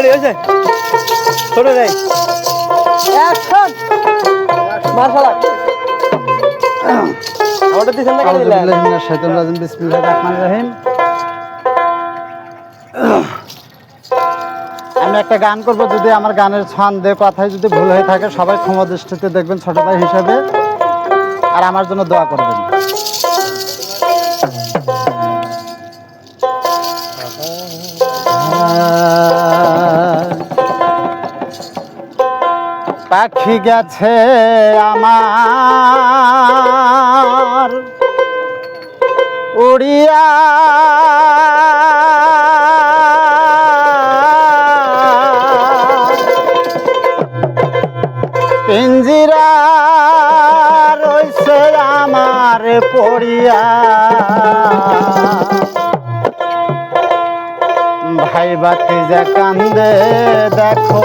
ছোট রে action! Martial আমারটা দিছেন না কেন দিলেন? আউযুবিল্লাহি মিনাশ রাজিম বিসমিল্লাহির রহমানির রহিম আমি একটা গান করব যদি আমার গানের ছন্দে কথায় যদি ভুল হয়ে থাকে সবাই ক্ষমা দৃষ্টিতে দেখবেন ছোট ভাই হিসাবে আর আমার জন্য দোয়া করবেন। পাখি গেছে আমার। উড়িয়া পিঞ্জিরা রইছে আমার পড়িয়া। ভাই বাতি যে কান্দে দেখো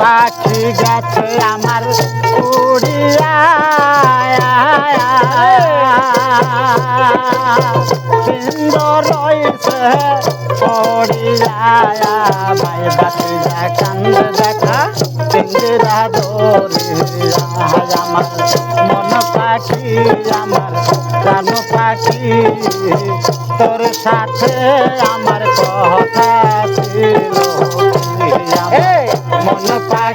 পাখি গেছে আমার উড়িয়া। সুন্দর রয়েছে পড়িয়া। ভাই বাতি কান্দ দেখা, পিঞ্জিরা দরিয়া পাখি, আমার প্রাণ পাখি। তোর সাথে আমার কথা ছিল।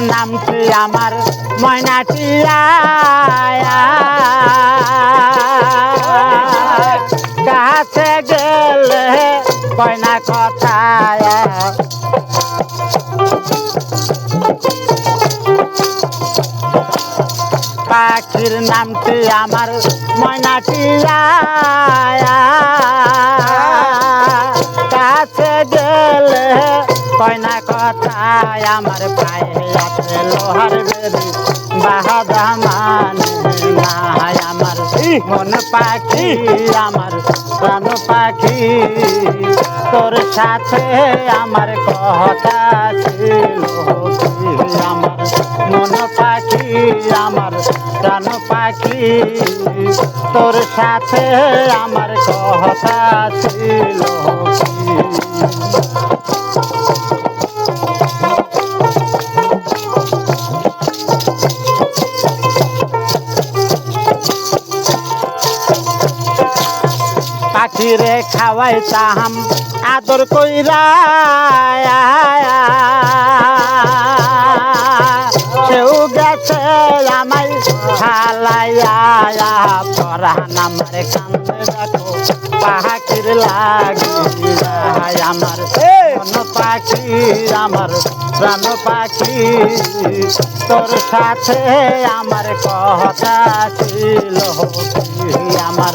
পাখির নামটি আমার? ময়নাটিয়া কাছে গেলে কয়না কথা পাখির নামটি আমার? ময়নাটিয়া কাছে গেলে কয়না কথা আমার পায়ে বাহাদা মানে আমার মন পাখি আমার প্রাণ পাখি। তোর সাথে আমার কথা ছিল আমার মন পাখি আমার প্রাণ পাখি। তোর সাথে আমার কথা ছিল পাখিরে খাওয়াইতাম আদর কইরা কেউ গেছে আমায় খালাইয়া পরান আমার কান্দে দেখো পাখির লাগিয়া আমার। পাখি আমার প্রাণ পাখি তোর সাথে আমার কথা ছিল আমার